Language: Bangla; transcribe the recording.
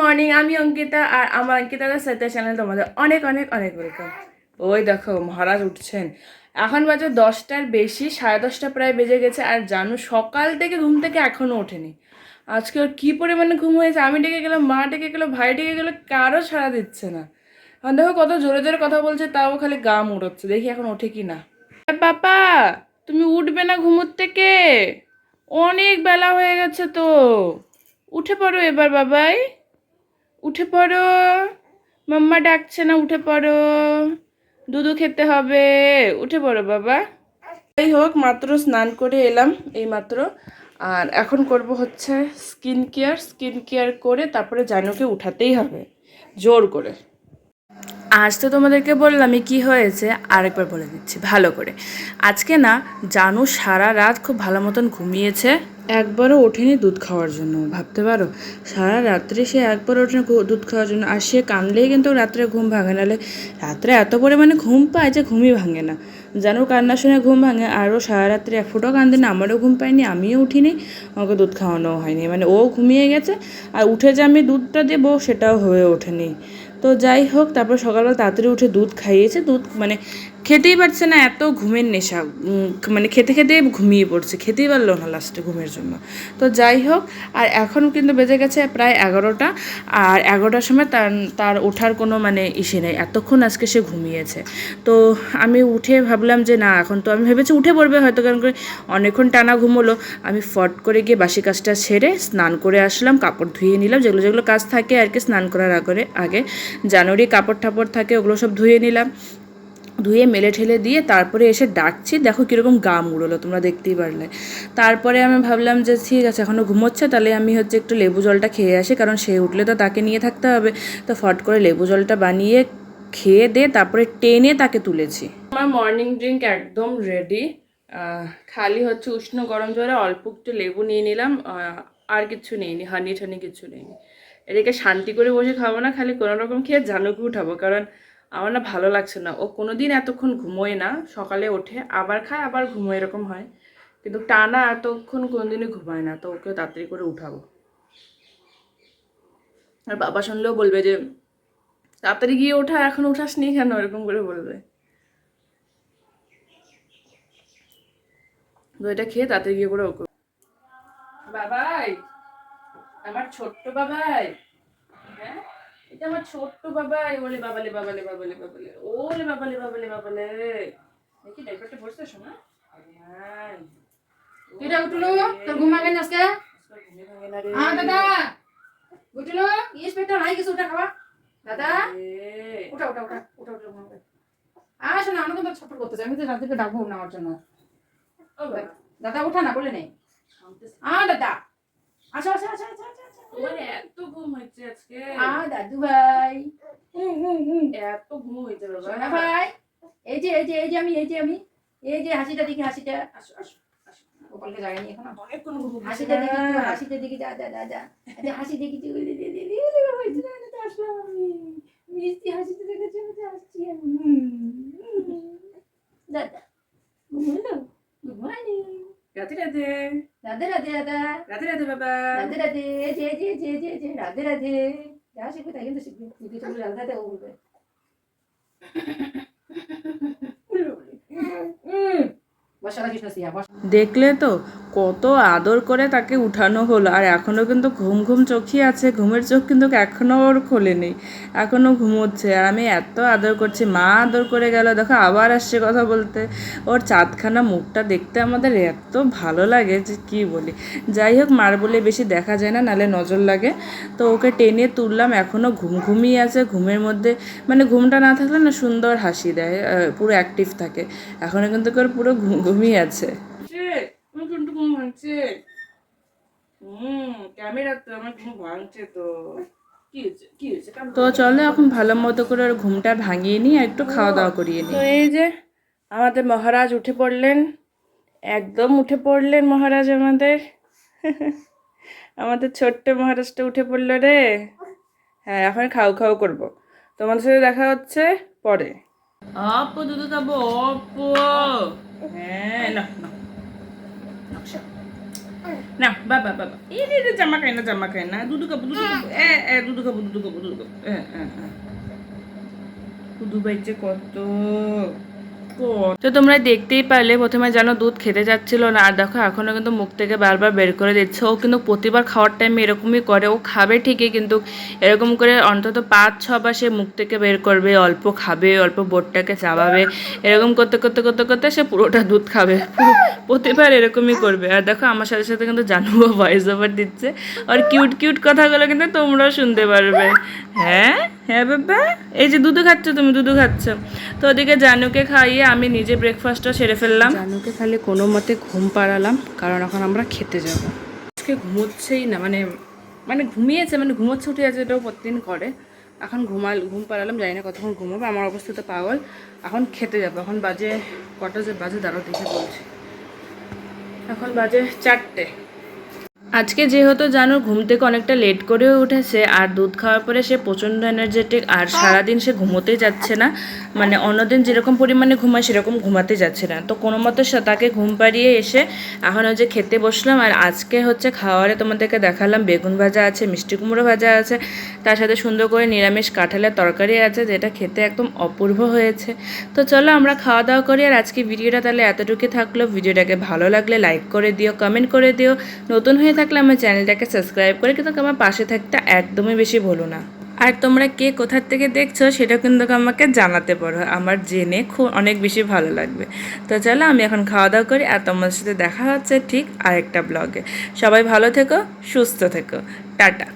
মর্নিং আমি অঙ্কিতা আর আমার অঙ্কিতা সাথে চ্যানেল তোমাদের অনেক অনেক অনেক ওয়েলকাম ওই দেখো, মহারাজ উঠছেন। এখন বাজে দশটার বেশি, সাড়ে দশটা প্রায় বেজে গেছে আর জানু সকাল থেকে ঘুম থেকে এখনও ওঠেনি। আজকে ওর কী পরিমাণে ঘুম হয়েছে? আমি ডেকে গেলাম, মা ডেকে গেলো, ভাই ডেকে গেলো কারও সাড়া দিচ্ছে না। আর দেখো কত জোরে জোরে কথা বলছে, তাও খালি গা মুড়োচ্ছে। দেখি এখন ওঠে কি না। বাবা, তুমি উঠবে না ঘুমোর থেকে? অনেক বেলা হয়ে গেছে তো। উঠে পড়ো এবার, বাবাই। উঠে পড়ো। মাম্মা ডাকছে না, উঠে পড়ো। দুধু খেতে হবে। উঠে পড়ো, বাবা। যাই হোক, মাত্র স্নান করে এলাম এই মাত্র আর এখন করব হচ্ছে স্কিন কেয়ার। স্কিন কেয়ার করে তারপরে জানুকে উঠাতেই হবে। জোর করে। আজ তো তোমাদেরকে বললামই কি হয়েছে, আরেকবার বলে দিচ্ছি, ভালো করে। আজকে না, জানু সারা রাত খুব ভালো মতন ঘুমিয়েছে। একবারও ওঠেনি দুধ খাওয়ার জন্য, ভাবতে পারো? সারা রাত্রে সে একবার ওঠেনি দুধ খাওয়ার জন্য, আর সে কানলেই কিন্তু রাত্রে ঘুম ভাঙে, নাহলে রাত্রে এত পরিমাণে ঘুম পায় যে ঘুমই ভাঙে না। জানুর কান্না শুনে ঘুম ভাঙে আরও সারা রাত্রে এক ফুটো কান্দে না, আমারও ঘুম পাইনি আমিও উঠিনি, আমাকে দুধ খাওয়ানো হয়নি। মানে ও ঘুমিয়ে গেছে, আর উঠে যে আমি দুধটা দেবো, সেটাও হয়ে ওঠেনি। তো যাই হোক তারপর সকালবেলা তাড়াতাড়ি উঠে দুধ খাইয়েছে। দুধ মানে খেতেই পারছে না, এত ঘুমের নেশা মানে খেতে খেতে ঘুমিয়ে পড়ছে, খেতেই পারল না লাস্টে ঘুমের জন্য। তো যাই হোক, আর এখন কিন্তু বেজে গেছে প্রায় এগারোটা, আর এগারোটার সময় তার তার ওঠার কোনো মানে ইসে নেই, এতক্ষণ আজকে সে ঘুমিয়েছে। তো আমি উঠে ভাবলাম যে না, এখন তো আমি ভেবেছি উঠে পড়বে হয়তো, কারণ করে অনেকক্ষণ টানা ঘুমোলো। আমি ফট করে গিয়ে বাসি কাজটা সেরে স্নান করে আসলাম, কাপড় ধুয়ে নিলাম, যেগুলো যেগুলো কাজ থাকে আর কি স্নান করার আগে আগে। জানুয়ারি কাপড় টাপড় থাকে, ওগুলো সব ধুয়ে নিলাম। ধুয়ে মেলে ঠেলে দিয়ে তারপরে এসে ডাকছি, দেখো কীরকম গা মুড়লো তোমরা দেখতেই পারলে। তারপরে আমি ভাবলাম যে ঠিক আছে এখনও ঘুমোচ্ছে, তাহলে আমি হচ্ছে একটু লেবু জলটা খেয়ে আসি, কারণ সে উঠলে তো তাকে নিয়ে থাকতে হবে। তো ফট করে লেবু জলটা বানিয়ে খেয়ে দিয়ে তারপরে টেনে তাকে তুলেছি। আমার মর্নিং ড্রিঙ্ক একদম রেডি খালি হচ্ছে উষ্ণ গরম জলে অল্প একটু লেবু নিয়ে নিলাম আর কিছু নেইনি হানি ঠানি কিছু নেইনি। এদিকে শান্তি করে বসে খাব না, খালি কোনো রকম খেয়ে জানুকে উঠাবো, কারণ আমার না ভালো লাগছে না। ও কোনোদিন এতক্ষণ ঘুমোয় না, সকালে ওঠে, আবার খায়, আবার ঘুমোয়, এরকম হয়। কিন্তু টানা এতক্ষণ কোনোদিনই ঘুমায় না, তো ওকে তাড়াতাড়ি করে উঠাবো। আর বাবা শুনলেও বলবে যে, তাড়াতাড়ি গিয়ে ওঠা, এখন উঠাসনি কেন? এরকম করে বলবে। এটা খেয়ে তাড়াতাড়ি গিয়ে করে ওকে বাবাই, আমার ছোট্ট বাবাই। এটা আমার ছোট্ট বাবাই ওলে বাবালে বাবালে বাবালে বাবালে। ওলে বাবালে বাবালে বাবালে। দেখি ডাইপারটা বসতে শোনা? হ্যাঁ কিটা উঠল। তোর ঘুম না আজকে হ্যাঁ দাদা। উঠল। ইন্সপেক্টর হাই কিছু উঠা খাওয়া। দাদা। উঠা উঠা উঠা উঠা উঠা ঘুম আসো না আমাকে তো ছটফট করতেছে আমি তো রাত্রিকে ডাকবো না আমার জন্য। দাদা উঠা না বলে নেই আ দাদা। আসো আসো আসো আসো। আসো এত ঘুম হয়েছে আজকে আ দাদু ভাই এত ঘুম হয়েছে বাবা ভাই এই যে এই যে এই যে আমি এই যে আমি এই যে হাসিটা দেখি হাসিটা আসো আসো আসো গোপালকে জাগাইনি এখন অনেকক্ষণ ঘুম হাসিটা দেখি হাসিটা দেখি যা যা যা যা আচ্ছা, হাসি দেখি তুই না, আসলাম আমি মিষ্টি হাসিতে দেখেছি আমি। দাদা ঘুমালো রাধে রাধে। রাধে রাধে দাদা। রাধে রাধে বাবা। রাধে রাধে যে এই যে যে, যে রাধে রাধে। যা শিখবে তাই কিন্তু শিখবে। তুই তুমি রাধে রাধে ও বলবে। দেখলে তো কত আদর করে তাকে উঠানো হলো। আর এখনও কিন্তু ঘুম ঘুম চোখই আছে। ঘুমের চোখ কিন্তু এখনও ওর খোলেনি। এখনও ঘুমোচ্ছে। আর আমি এত আদর করছি। মা আদর করে গেল। দেখো আবার আসছে কথা বলতে। ওর চাঁদখানা মুখটা দেখতে আমাদের এত ভালো লাগে যে কী বলি। যাই হোক, মার বলে বেশি দেখা যায় না, নালে নজর লাগে। তো ওকে টেনে তুললাম। এখনও ঘুম ঘুমিয়ে আছে। ঘুমের মধ্যে মানে ঘুমটা না থাকলে না সুন্দর হাসি দেয়। পুরো অ্যাক্টিভ থাকে। এখনও কিন্তু ওর পুরো ঘুম ঘুমিয়ে আছে। ভাঙছে? হুম ক্যামেরা তো আমার ঘুম ভাঙছে তো। তো চলো এখন ভালো মতো করে ওর ঘুমটা ভাঙিয়ে নিই একটু খাওয়া দাওয়া করিয়ে নিই। তো এই যে আমাদের মহারাজ উঠে পড়লেন। একদম উঠে পড়লেন মহারাজ আমাদের। আমাদের ছোট্ট মহারাজটা উঠে পড়ল রে। হ্যাঁ এখন খাও খাও করব। তোমাদের সাথে দেখা হচ্ছে পরে। অপু দুধু খাব অপু হ্যাঁ না না না বাবা বাবা এই রে জামা খাই না জামা খাই না দুধু খাব দুধু খাব এ এ দুধু খাব দুধু খাব দুধু খাব এ এ এ। দুধু বাইছে কত? তো তোমরা দেখতেই পারলে প্রথমে যেন দুধ খেতে যাচ্ছিল না, আর দেখো এখনও কিন্তু মুখ থেকে বারবার বের করে দিচ্ছে। ও কিন্তু প্রতিবার খাওয়ার টাইমে এরকমই করে, ও খাবে ঠিকই কিন্তু এরকম করে অন্তত পাঁচ ছবার সে মুখ থেকে বের করবে, অল্প খাবে, অল্প বোটটাকে চাবাবে, এরকম করতে করতে করতে করতে সে পুরোটা দুধ খাবে। প্রতিবার এরকমই করবে। আর দেখো আমার সাথে সাথে কিন্তু জানুও ভয়েস ওভার দিচ্ছে। আর কিউট কিউট কথাগুলো কিন্তু তোমরাও শুনতে পারবে। হ্যাঁ? হ্যাঁ বাবা? এই যে দুধু খাচ্ছ, তুমি দুধু খাচ্ছ। তো ওদিকে জানুকে খাইয়ে আমি নিজে ব্রেকফাস্টটা সেরে ফেললাম। জানুকে খালি কোনো মতে ঘুম পাড়ালাম, কারণ এখন আমরা খেতে যাব। আজকে ঘুমোচ্ছেই না মানে মানে ঘুমিয়েছে মানে ঘুমোচ্ছে উঠে যাচ্ছে এটাও প্রতিদিন করে। এখন ঘুমাল, ঘুম পাড়ালাম, জানি না কতক্ষণ ঘুমাবে, আমার অবস্থা তো পাগল। এখন খেতে যাব, এখন বাজে কটা যে বাজে দাঁড়াও দেখে বলছি। এখন বাজে চারটে। আজকে যেহেতু জানো ঘুম থেকে অনেকটা লেট করেও উঠেছে, আর দুধ খাওয়ার পরে সে প্রচণ্ড এনার্জেটিক আর সারাদিন সে ঘুমোতেই যাচ্ছে না মানে অন্যদিন যেরকম পরিমাণে ঘুমায়, সেরকম ঘুমাতে যাচ্ছে না। তো কোনো মতো তাকে ঘুম পাড়িয়ে এসে এখন যে খেতে বসলাম, আর আজকে হচ্ছে খাওয়ারে তোমাদেরকে দেখালাম, বেগুন ভাজা আছে, মিষ্টি কুমড়ো ভাজা আছে, তার সাথে সুন্দর করে নিরামিষ কাঁঠালের তরকারি আছে, যেটা খেতে একদম অপূর্ব হয়েছে। তো চলো আমরা খাওয়া দাওয়া করি, আর আজকে ভিডিওটা তাহলে এতটুকুই থাকল। ভিডিওটাকে ভালো লাগলে লাইক করে দিও, কমেন্ট করে দিও। নতুন হয়ে থাকলে আমার চ্যানেলটাকে সাবস্ক্রাইব করে কিন্তু আমার পাশে থাকতে একদমই বেশি ভুলো না। আর তোমরা কে কোথার থেকে দেখছ সেটা কিন্তু আমাকে জানাতে পারো। আমার জেনে খুব অনেক বেশি ভালো লাগবে। তো চলো আমি এখন খাওয়া দাওয়া করি আর তোমার সাথে দেখা হচ্ছে ঠিক আরেকটা ব্লগে সবাই ভালো থেকো, সুস্থ থেকো। টাটা।